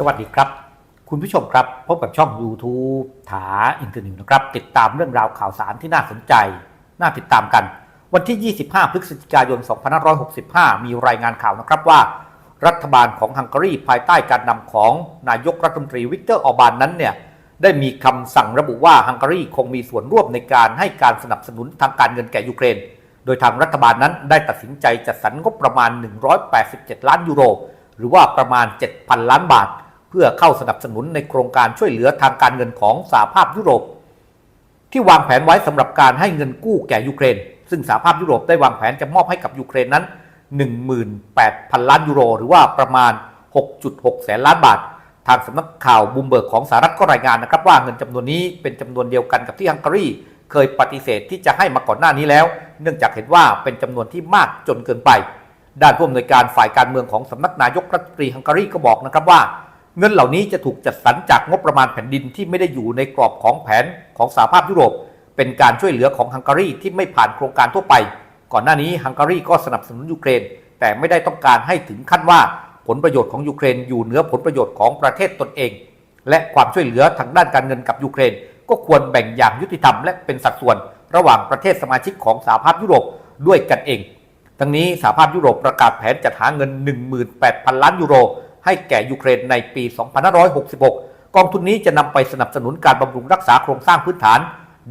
สวัสดีครับ คุณผู้ชมครับ พบกับช่อง YouTube ถาอินเทอร์นิวนะครับ ติดตามเรื่องราวข่าวสารที่น่าสนใจ น่าติดตามกัน วันที่ 25 พฤศจิกายน 2565 มีรายงานข่าวนะครับว่า รัฐบาลของฮังการีภายใต้การนำของนายกรัฐมนตรีวิกเตอร์ออบานนั้นเนี่ยได้มีคำสั่งระบุว่าฮังการีคงมีส่วนร่วมในการให้การสนับสนุนทางการเงินแก่ยูเครน โดยทางรัฐบาลนั้นได้ตัดสินใจจัดสรรงบประมาณ 187 ล้านยูโร หรือว่าประมาณ 7,000 ล้านบาท เพื่อเข้าสนับสนุนในโครงการช่วยเหลือทางการเงินของสหภาพยุโรป ที่วางแผนไว้สำหรับการให้เงินกู้แก่ยูเครน ซึ่งสหภาพยุโรปได้วางแผนจะมอบให้กับยูเครนนั้น 18,000 ล้านยูโร หรือว่าประมาณ 6.6 แสนล้านบาท ทางสำนักข่าวบูมเบิร์กของสหรัฐก็รายงานนะครับว่าเงินจำนวนนี้เป็นจำนวนเดียวกันกับที่ฮังการีเคยปฏิเสธที่จะให้มาก่อนหน้านี้แล้ว เนื่องจากเห็นว่าเป็นจำนวนที่มากจนเกินไป ด้านผู้อำนวยการฝ่ายการเมืองของสำนักนายกรัฐมนตรีฮังการีก็บอกนะครับว่า เงินเหล่านี้จะถูกจัดสรรจากงบประมาณแผ่นดินที่ไม่ได้อยู่ในกรอบของแผนของสหภาพยุโรป เป็นการช่วยเหลือของฮังการีที่ไม่ผ่านโครงการทั่วไป ก่อนหน้านี้ฮังการีก็สนับสนุนยูเครน แต่ไม่ได้ต้องการให้ถึงขั้นว่าผลประโยชน์ของยูเครนอยู่เหนือผลประโยชน์ของประเทศตนเอง และความช่วยเหลือทางด้านการเงินกับยูเครน ก็ควรแบ่งอย่างยุติธรรมและเป็นสัดส่วน ระหว่างประเทศสมาชิกของสหภาพยุโรปด้วยกันเอง ทั้งนี้สหภาพยุโรปประกาศแผนจัดหาเงิน 18,000 ล้านยูโร ให้แก่ยูเครนในปี 2566 กองทุนนี้จะนำไปสนับสนุนการบำรุงรักษาโครงสร้างพื้นฐาน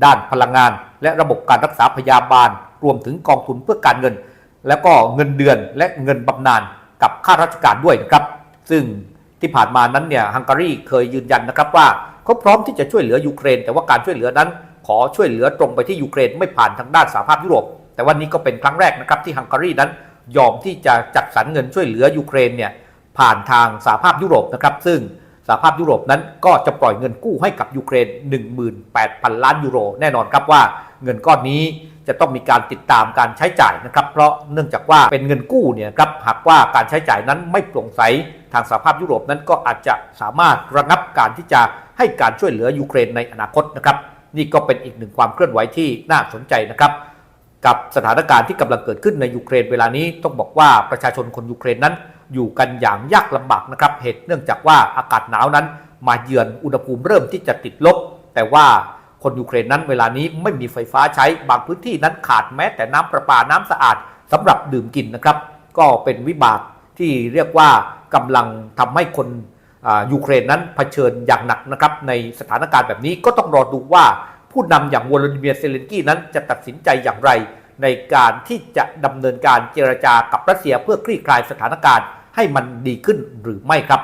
ด้านพลังงาน และระบบการรักษาพยาบาล รวมถึงกองทุนเพื่อการเงิน แล้วก็เงินเดือนและเงินบำนาญกับข้าราชการด้วยนะครับ ซึ่งที่ผ่านมานั้นเนี่ยฮังการีเคยยืนยันนะครับว่าเขาพร้อมที่จะช่วยเหลือยูเครน แต่ว่าการช่วยเหลือนั้น ขอช่วยเหลือตรงไปที่ยูเครนไม่ผ่านทางด้านสหภาพยุโรป แต่วันนี้ก็เป็นครั้งแรกนะครับที่ฮังการีนั้นยอมที่จะจัดสรรเงินช่วยเหลือยูเครนเนี่ย ผ่านทางสหภาพยุโรปนะครับ ซึ่งสหภาพยุโรปนั้นก็จะปล่อยเงินกู้ให้กับยูเครน 18,000 ล้านยูโร แน่นอนครับว่าเงินก้อนนี้จะต้องมีการติดตามการใช้จ่ายนะครับ เพราะเนื่องจากว่าเป็นเงินกู้เนี่ยครับหากว่าการใช้จ่ายนั้นไม่โปร่งใสทางสหภาพยุโรปนั้นก็อาจจะสามารถระงับการที่จะให้การช่วยเหลือยูเครนในอนาคตนะครับนี่ก็เป็นอีกหนึ่งความเคลื่อนไหวที่น่าสนใจนะครับ กับสถานการณ์ที่กำลังเกิดขึ้นในยูเครนเวลานี้ต้องบอกว่าประชาชนคนยูเครนนั้น อยู่กันอย่างยากลำบากนะครับเหตุเนื่องจากว่าอากาศหนาวนั้น มาเยือนอุณหภูมิเริ่มที่จะติดลบ แต่ว่าคนยูเครนนั้นเวลานี้ไม่มีไฟฟ้าใช้บางพื้นที่นั้นขาดแม้แต่น้ำประปาน้ำสะอาดสำหรับดื่มกินนะครับ ก็เป็นวิบากที่เรียกว่ากำลังทำให้คนยูเครนนั้นเผชิญอย่างหนักนะครับในสถานการณ์แบบนี้ก็ต้องรอดูว่าผู้นำอย่างวลาดิเมียร์เซเลนกี้นั้นจะตัดสินใจอย่างไร ในการที่จะดำเนินการเจรจากับรัสเซียเพื่อคลี่คลายสถานการณ์ ให้มันดีขึ้นหรือไม่ครับ